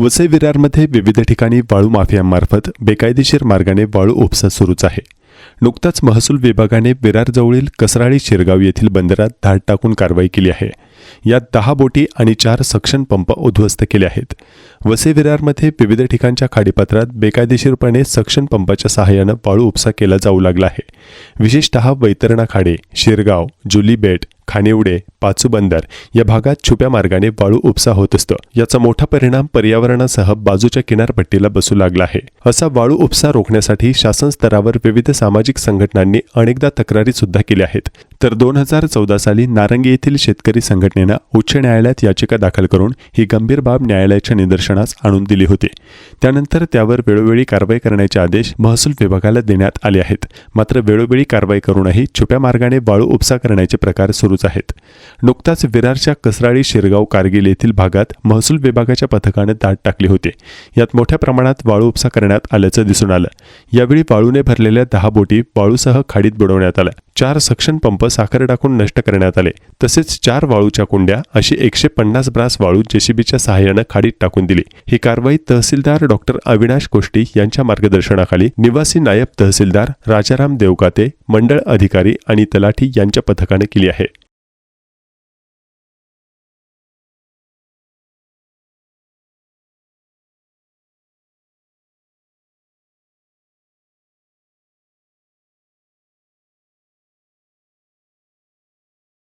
वसई विरारमध्ये विविध ठिकाणी वाळू माफियांमार्फत बेकायदेशीर मार्गाने वाळू उपसा सुरूच आहे. नुकताच महसूल विभागाने विरारजवळील कसराळी शिरगाव येथील बंदरात धाड टाकून कारवाई केली आहे. यात दहा बोटी आणि चार सक्शन पंप उद्ध्वस्त केले आहेत. वसे विरारमध्ये विविध ठिकाणच्या खाडीपात्रात बेकायदेशीरपणे सक्शन पंपाच्या सहाय्यानं वाळू उपसा केला जाऊ लागला आहे. विशेषतः वैतरणा खाडे शिरगाव जुली बेट खानिवडे पाचूबंदर या भागात छुप्या मार्गाने वाळू उपसा होत असतो. याचा मोठा परिणाम पर्यावरणासह बाजूच्या किनारपट्टीला बसू लागला आहे. असा वाळू उपसा रोखण्यासाठी शासन स्तरावर विविध सामाजिक संघटनांनी अनेकदा तक्रारी सुद्धा केल्या आहेत. तर दोन हजार चौदा साली नारंगी येथील शेतकरी संघटनेनं उच्च न्यायालयात याचिका दाखल करून ही गंभीर बाब न्यायालयाच्या निदर्शनास आणून दिली होती. त्यानंतर त्यावर वेळोवेळी कारवाई करण्याचे आदेश महसूल विभागाला देण्यात आले आहेत. मात्र वेळोवेळी कारवाई करूनही छुप्या मार्गाने वाळू उपसा करण्याचे प्रकार सुरूच आहेत. नुकताच विरारच्या कसराळी शिरगाव कारगिल येथील भागात महसूल विभागाच्या पथकाने दाट टाकली होती. यात मोठ्या प्रमाणात वाळू उपसा करण्यात आल्याचं दिसून आलं. यावेळी वाळूने भरलेल्या दहा बोटी वाळूसह खाडीत बुडवण्यात आल्या. चार सक्शन पंप साखर टाकून नष्ट करण्यात आले. तसेच चार वाळूच्या कुंड्या अशी एकशे पन्नास ब्रास वाळू जेसीबीच्या सहाय्यानं खाडीत टाकून दिली. ही कारवाई तहसीलदार डॉक्टर अविनाश कोष्टी यांच्या मार्गदर्शनाखाली निवासी नायब तहसीलदार राजाराम देवकाते मंडळ अधिकारी आणि तलाठी यांच्या पथकाने केली आहे.